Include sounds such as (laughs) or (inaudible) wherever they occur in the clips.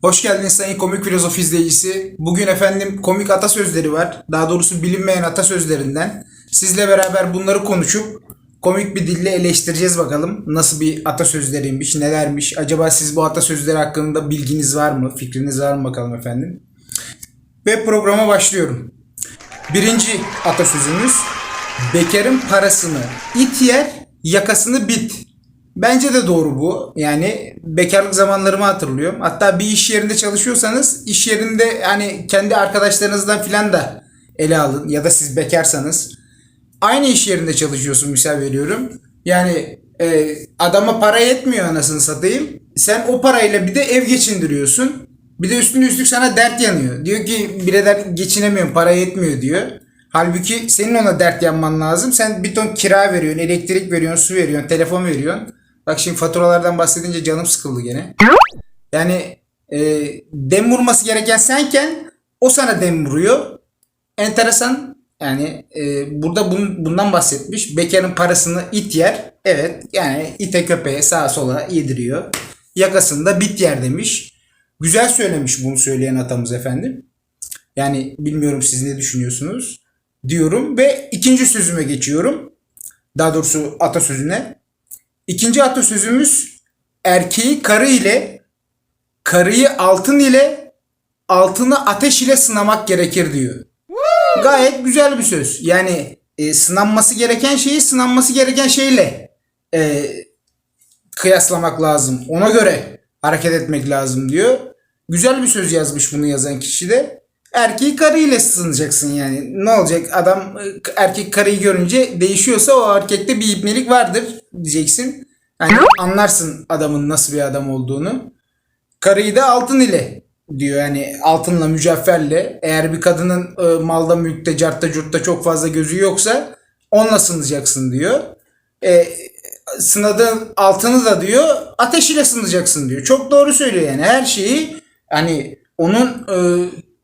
Hoş geldiniz sayın komik filozof izleyicisi. Bugün efendim komik atasözleri var. Daha doğrusu bilinmeyen atasözlerinden. Sizle beraber bunları konuşup komik bir dille eleştireceğiz bakalım. Nasıl bir atasözleriymiş, nelermiş. Acaba siz bu atasözleri hakkında bilginiz var mı, fikriniz var mı bakalım efendim. Ve programa başlıyorum. Birinci atasözümüz. Bekarın parasını it yer, yakasını bit. Bence de doğru bu. Yani bekarlık zamanlarımı hatırlıyorum. Hatta bir iş yerinde çalışıyorsanız iş yerinde hani kendi arkadaşlarınızdan filan da ele alın. Ya da siz bekarsanız. Aynı iş yerinde çalışıyorsun misal veriyorum. Yani e, adama para yetmiyor anasını satayım. Sen o parayla bir de ev geçindiriyorsun. Bir de üstüne üstlük sana dert yanıyor. Diyor ki birader geçinemiyorum para yetmiyor diyor. Halbuki senin ona dert yanman lazım. Sen bir ton kira veriyorsun, elektrik veriyorsun, su veriyorsun, telefon veriyorsun. Bak şimdi faturalardan bahsedince canım sıkıldı gene. Yani e, dem vurması gereken senken o sana dem vuruyor. Enteresan yani e, burada bun, bundan bahsetmiş. Bekarın parasını it yer. Evet yani ite köpeğe sağa sola yediriyor. Yakasında bit yer demiş. Güzel söylemiş bunu söyleyen atamız efendim. Yani bilmiyorum siz ne düşünüyorsunuz diyorum ve ikinci sözüme geçiyorum. Daha doğrusu atasözüne. İkinci atasözümüz erkeği karı ile karıyı altın ile altını ateş ile sınamak gerekir diyor. Gayet güzel bir söz. Yani e, sınanması gereken şeyi sınanması gereken şeyle e, kıyaslamak lazım. Ona göre hareket etmek lazım diyor. Güzel bir söz yazmış bunu yazan kişi de. Erkeği karıyla sığınacaksın yani. Ne olacak adam e, erkek karıyı görünce değişiyorsa o erkekte bir ibnelik vardır diyeceksin. Yani anlarsın adamın nasıl bir adam olduğunu. Karıyı da altın ile diyor yani altınla mücevherle eğer bir kadının e, malda mülkte cartta curtta çok fazla gözü yoksa onunla sınacaksın diyor. E, sınadığın altını da diyor ateş ile sınacaksın diyor. Çok doğru söylüyor yani her şeyi hani onun e,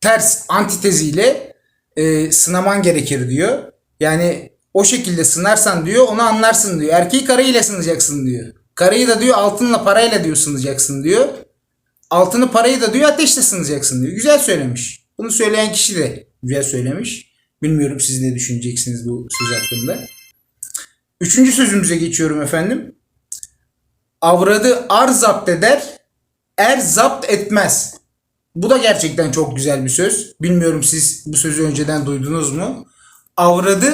ters antiteziyle e, sınaman gerekir diyor. Yani o şekilde sınarsan diyor onu anlarsın diyor. Erkeği karıyla sınacaksın diyor. Karıyı da diyor altınla parayla diyor sınacaksın diyor. Altını parayı da diyor ateşle sınacaksın diyor. Güzel söylemiş. Bunu söyleyen kişi de güzel söylemiş. Bilmiyorum siz ne düşüneceksiniz bu söz hakkında. Üçüncü sözümüze geçiyorum efendim. Avradı ar zapt eder, er zapt etmez. Bu da gerçekten çok güzel bir söz. Bilmiyorum siz bu sözü önceden duydunuz mu? Avradı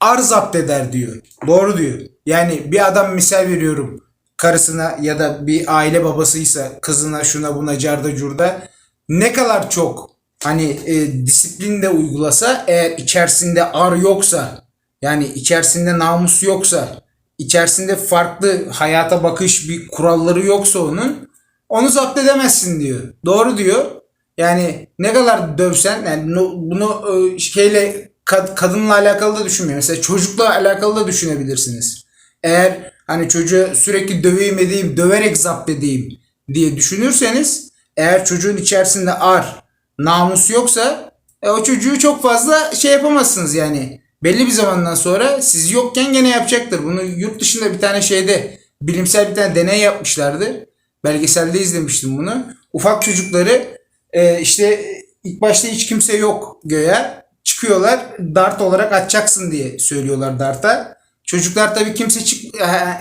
ar zapt eder diyor. Doğru diyor. Yani bir adam misal veriyorum karısına ya da bir aile babasıysa kızına şuna buna carda curda ne kadar çok hani e, disiplin de uygulasa eğer içerisinde ar yoksa yani içerisinde namus yoksa içerisinde farklı hayata bakış bir kuralları yoksa onun onu zapt edemezsin diyor. Doğru diyor. Yani ne kadar dövsen yani bunu e, şeyle kad- kadınla alakalı da düşünmüyor. Mesela çocukla alakalı da düşünebilirsiniz. Eğer hani çocuğu sürekli döveyim edeyim, döverek zapt edeyim diye düşünürseniz eğer çocuğun içerisinde ar, namus yoksa e, o çocuğu çok fazla şey yapamazsınız yani. Belli bir zamandan sonra siz yokken gene yapacaktır. Bunu yurt dışında bir tane şeyde bilimsel bir tane deney yapmışlardı. Belgeselde izlemiştim bunu. Ufak çocukları e, işte ilk başta hiç kimse yok göğe. Çıkıyorlar dart olarak atacaksın diye söylüyorlar darta. Çocuklar tabii kimse çık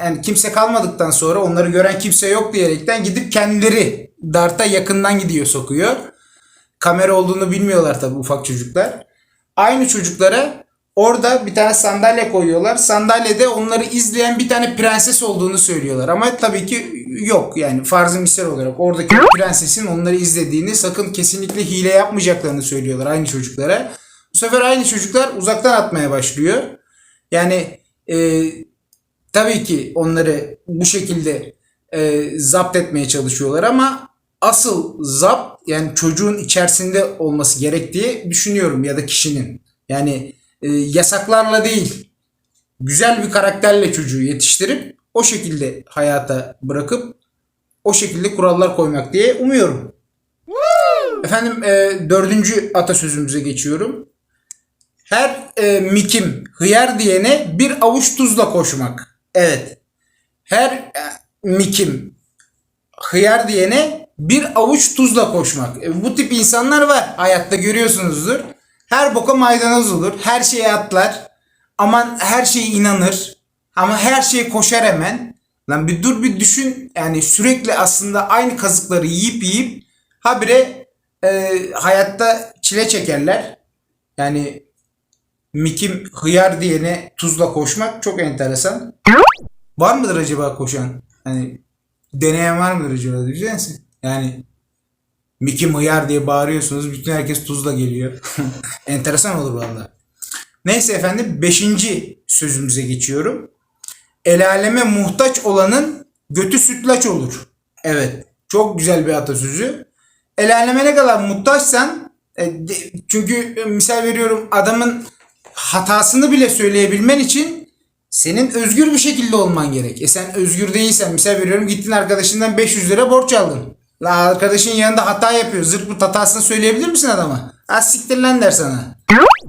yani kimse kalmadıktan sonra onları gören kimse yok diyerekten gidip kendileri darta yakından gidiyor sokuyor. Kamera olduğunu bilmiyorlar tabii ufak çocuklar. Aynı çocuklara orada bir tane sandalye koyuyorlar. Sandalyede onları izleyen bir tane prenses olduğunu söylüyorlar. Ama tabii ki yok yani farz-ı misal olarak oradaki prensesin onları izlediğini sakın kesinlikle hile yapmayacaklarını söylüyorlar aynı çocuklara. Bu sefer aynı çocuklar uzaktan atmaya başlıyor. Yani e, tabii ki onları bu şekilde e, zapt etmeye çalışıyorlar ama asıl zapt yani çocuğun içerisinde olması gerektiği düşünüyorum ya da kişinin. Yani e, yasaklarla değil güzel bir karakterle çocuğu yetiştirip o şekilde hayata bırakıp o şekilde kurallar koymak diye umuyorum. Efendim e, dördüncü atasözümüze geçiyorum. Her e, mikim hıyar diyene bir avuç tuzla koşmak. Evet. Her e, mikim hıyar diyene bir avuç tuzla koşmak. E, bu tip insanlar var. Hayatta görüyorsunuzdur. Her boka maydanoz olur. Her şeye atlar. Aman her şeye inanır. Ama her şeye koşar hemen. Lan bir dur bir düşün. Yani sürekli aslında aynı kazıkları yiyip yiyip habire e, hayatta çile çekerler. Yani Mikim hıyar diyene tuzla koşmak çok enteresan. Var mıdır acaba koşan? Hani deneyen var mıdır acaba? Düşünsene. Yani Mikim hıyar diye bağırıyorsunuz. Bütün herkes tuzla geliyor. (laughs) enteresan olur valla. Neyse efendim 5. sözümüze geçiyorum. El aleme muhtaç olanın götü sütlaç olur. Evet. Çok güzel bir atasözü. El aleme ne kadar muhtaçsan e, çünkü misal veriyorum adamın hatasını bile söyleyebilmen için senin özgür bir şekilde olman gerek. E sen özgür değilsen misal veriyorum gittin arkadaşından 500 lira borç aldın. La arkadaşın yanında hata yapıyor. Zırt bu hatasını söyleyebilir misin adama? Az siktir lan der sana.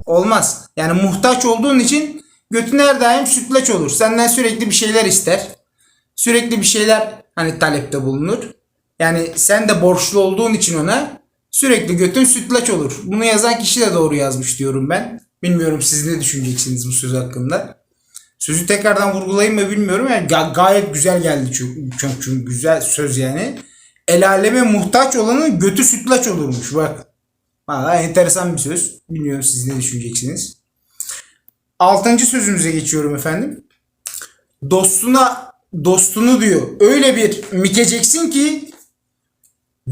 Olmaz. Yani muhtaç olduğun için götün her daim sütlaç olur. Senden sürekli bir şeyler ister. Sürekli bir şeyler hani talepte bulunur. Yani sen de borçlu olduğun için ona sürekli götün sütlaç olur. Bunu yazan kişi de doğru yazmış diyorum ben. Bilmiyorum siz ne düşüneceksiniz bu söz hakkında. Sözü tekrardan vurgulayayım mı bilmiyorum. Yani ga- gayet güzel geldi çünkü, çünkü güzel söz yani. El aleme muhtaç olanın götü sütlaç olurmuş bak. Valla enteresan bir söz. Bilmiyorum siz ne düşüneceksiniz. Altıncı sözümüze geçiyorum efendim. Dostuna dostunu diyor. Öyle bir mikeceksin ki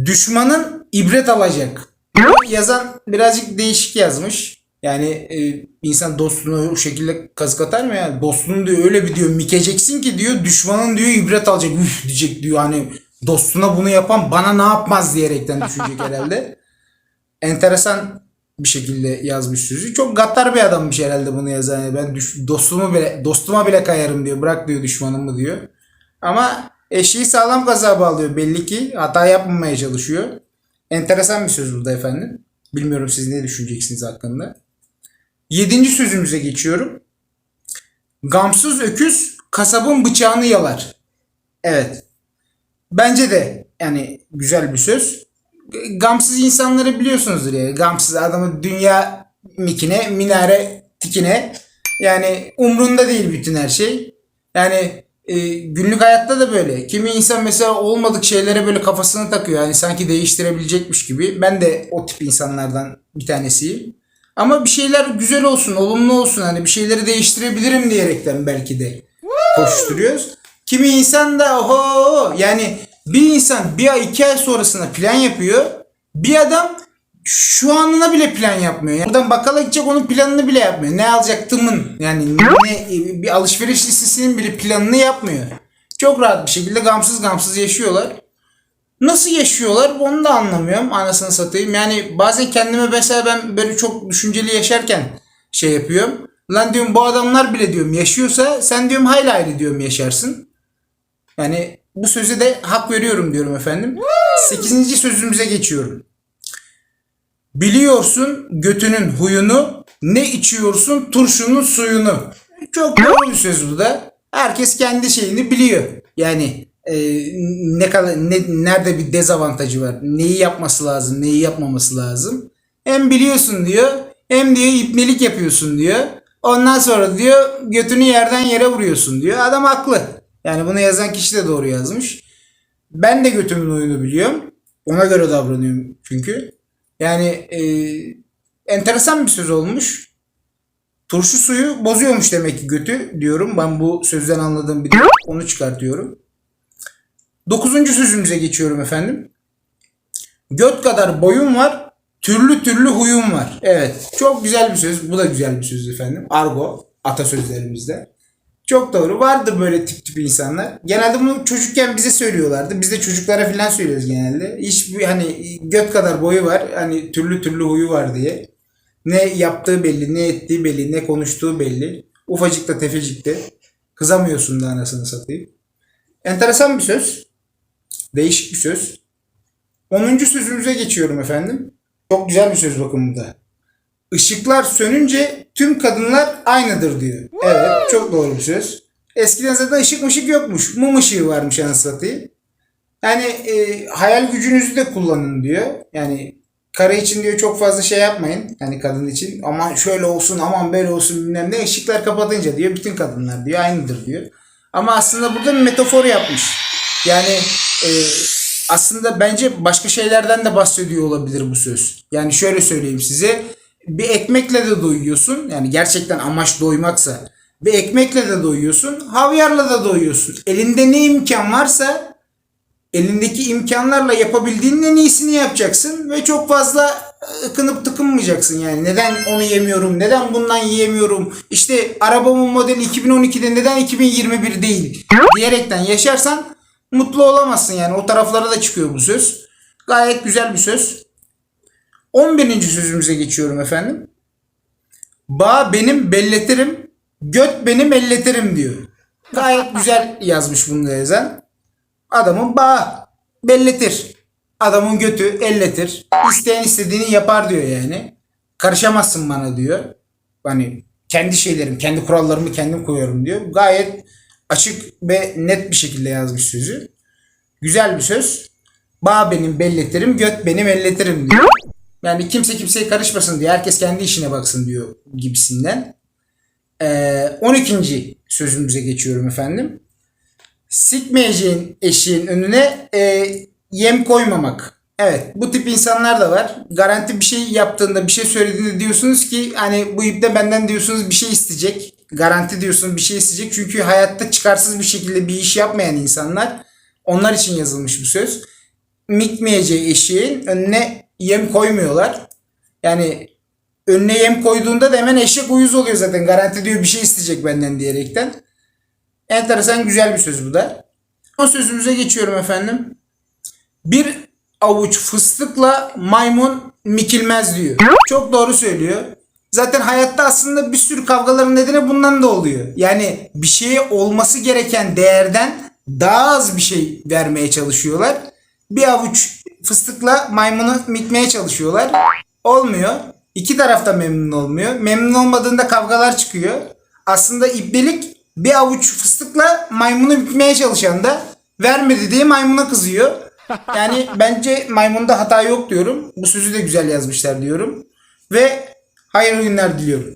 düşmanın ibret alacak. Yazan birazcık değişik yazmış. Yani e, insan dostunu o şekilde kazık atar mı ya? Dostunu diyor öyle bir diyor mikeceksin ki diyor düşmanın diyor ibret alacak. Üf diyecek diyor hani dostuna bunu yapan bana ne yapmaz diyerekten düşünecek herhalde (laughs) enteresan bir şekilde yazmış sözü. Çok gaddar bir adammış herhalde bunu yazan. Yani ben düş- dostumu bile dostuma bile kayarım diyor. Bırak diyor düşmanımı diyor. Ama eşeği sağlam kaza bağlıyor belli ki. Hata yapmamaya çalışıyor. Enteresan bir söz burada efendim. Bilmiyorum siz ne düşüneceksiniz hakkında. Yedinci sözümüze geçiyorum. Gamsız öküz kasabın bıçağını yalar. Evet. Bence de yani güzel bir söz gamsız insanları biliyorsunuzdur ya. Gamsız adamı dünya mikine, minare tikine. Yani umrunda değil bütün her şey. Yani e, günlük hayatta da böyle. Kimi insan mesela olmadık şeylere böyle kafasını takıyor. Yani sanki değiştirebilecekmiş gibi. Ben de o tip insanlardan bir tanesiyim. Ama bir şeyler güzel olsun, olumlu olsun. Hani bir şeyleri değiştirebilirim diyerekten belki de koşturuyoruz. Kimi insan da oho yani bir insan bir ay iki ay sonrasında plan yapıyor. Bir adam şu anına bile plan yapmıyor. Yani buradan bakkala gidecek onun planını bile yapmıyor. Ne alacaktımın yani ne bir alışveriş listesinin bile planını yapmıyor. Çok rahat bir şekilde gamsız gamsız yaşıyorlar. Nasıl yaşıyorlar onu da anlamıyorum anasını satayım. Yani bazen kendime mesela ben böyle çok düşünceli yaşarken şey yapıyorum. Lan diyorum bu adamlar bile diyorum yaşıyorsa sen diyorum hayli hayli diyorum yaşarsın. Yani bu söze de hak veriyorum diyorum efendim. Sekizinci sözümüze geçiyorum. Biliyorsun götünün huyunu, ne içiyorsun turşunun suyunu. Çok doğru bir söz bu da. Herkes kendi şeyini biliyor. Yani e, ne kadar ne, nerede bir dezavantajı var. Neyi yapması lazım, neyi yapmaması lazım. Hem biliyorsun diyor, hem diyor ipnelik yapıyorsun diyor. Ondan sonra diyor götünü yerden yere vuruyorsun diyor. Adam haklı. Yani bunu yazan kişi de doğru yazmış. Ben de götümün oyunu biliyorum. Ona göre davranıyorum çünkü. Yani e, enteresan bir söz olmuş. Turşu suyu bozuyormuş demek ki götü diyorum. Ben bu sözden anladığım bir onu çıkartıyorum. Dokuzuncu sözümüze geçiyorum efendim. Göt kadar boyun var, türlü türlü huyum var. Evet, çok güzel bir söz. Bu da güzel bir söz efendim. Argo, atasözlerimizde. Çok doğru. Vardır böyle tip tip insanlar. Genelde bunu çocukken bize söylüyorlardı. Biz de çocuklara falan söylüyoruz genelde. Bir hani göt kadar boyu var. Hani türlü türlü huyu var diye. Ne yaptığı belli, ne ettiği belli, ne konuştuğu belli. Ufacık da tefecik de. Kızamıyorsun da anasını satayım. Enteresan bir söz. Değişik bir söz. 10. sözümüze geçiyorum efendim. Çok güzel bir söz bakın bu da. Işıklar sönünce tüm kadınlar aynıdır diyor. Evet çok doğru bir söz. Eskiden zaten ışık mışık yokmuş. Mum ışığı varmış anasını satayım. Yani e, hayal gücünüzü de kullanın diyor. Yani karı için diyor çok fazla şey yapmayın. Yani kadın için aman şöyle olsun aman böyle olsun bilmem ne ışıklar kapatınca diyor bütün kadınlar diyor aynıdır diyor. Ama aslında burada bir metafor yapmış. Yani e, aslında bence başka şeylerden de bahsediyor olabilir bu söz. Yani şöyle söyleyeyim size. Bir ekmekle de doyuyorsun. Yani gerçekten amaç doymaksa. Bir ekmekle de doyuyorsun. Havyarla da doyuyorsun. Elinde ne imkan varsa elindeki imkanlarla yapabildiğinin en iyisini yapacaksın ve çok fazla ıkınıp tıkınmayacaksın yani. Neden onu yemiyorum? Neden bundan yiyemiyorum? İşte arabamın modeli 2012'de neden 2021 değil? Diyerekten yaşarsan mutlu olamazsın yani. O taraflara da çıkıyor bu söz. Gayet güzel bir söz. 11. sözümüze geçiyorum efendim. Bağ benim belletirim, göt benim elletirim diyor. Gayet güzel yazmış bunu da yazan. Adamın bağı belletir. Adamın götü elletir. İsteyen istediğini yapar diyor yani. Karışamazsın bana diyor. Hani kendi şeylerim, kendi kurallarımı kendim koyuyorum diyor. Gayet açık ve net bir şekilde yazmış sözü. Güzel bir söz. Bağ benim belletirim, göt benim elletirim diyor. Yani kimse kimseye karışmasın diyor. Herkes kendi işine baksın diyor gibisinden. Ee, 12. sözümüze geçiyorum efendim sikmeyeceğin eşiğin önüne e, yem koymamak. Evet bu tip insanlar da var. Garanti bir şey yaptığında bir şey söylediğinde diyorsunuz ki hani bu ipte benden diyorsunuz bir şey isteyecek. Garanti diyorsunuz bir şey isteyecek. Çünkü hayatta çıkarsız bir şekilde bir iş yapmayan insanlar. Onlar için yazılmış bu söz. Mikmeyeceği eşeğin önüne yem koymuyorlar. Yani önüne yem koyduğunda da hemen eşek uyuz oluyor zaten. Garanti diyor bir şey isteyecek benden diyerekten. Enteresan güzel bir söz bu da. O sözümüze geçiyorum efendim. Bir avuç fıstıkla maymun mikilmez diyor. Çok doğru söylüyor. Zaten hayatta aslında bir sürü kavgaların nedeni bundan da oluyor. Yani bir şeye olması gereken değerden daha az bir şey vermeye çalışıyorlar. Bir avuç fıstıkla maymunu mikmeye çalışıyorlar. Olmuyor. İki tarafta memnun olmuyor. Memnun olmadığında kavgalar çıkıyor. Aslında ibnelik bir avuç fıstıkla maymunu bükmeye çalışan da vermedi diye maymuna kızıyor. Yani (laughs) bence maymunda hata yok diyorum. Bu sözü de güzel yazmışlar diyorum. Ve hayırlı günler diliyorum.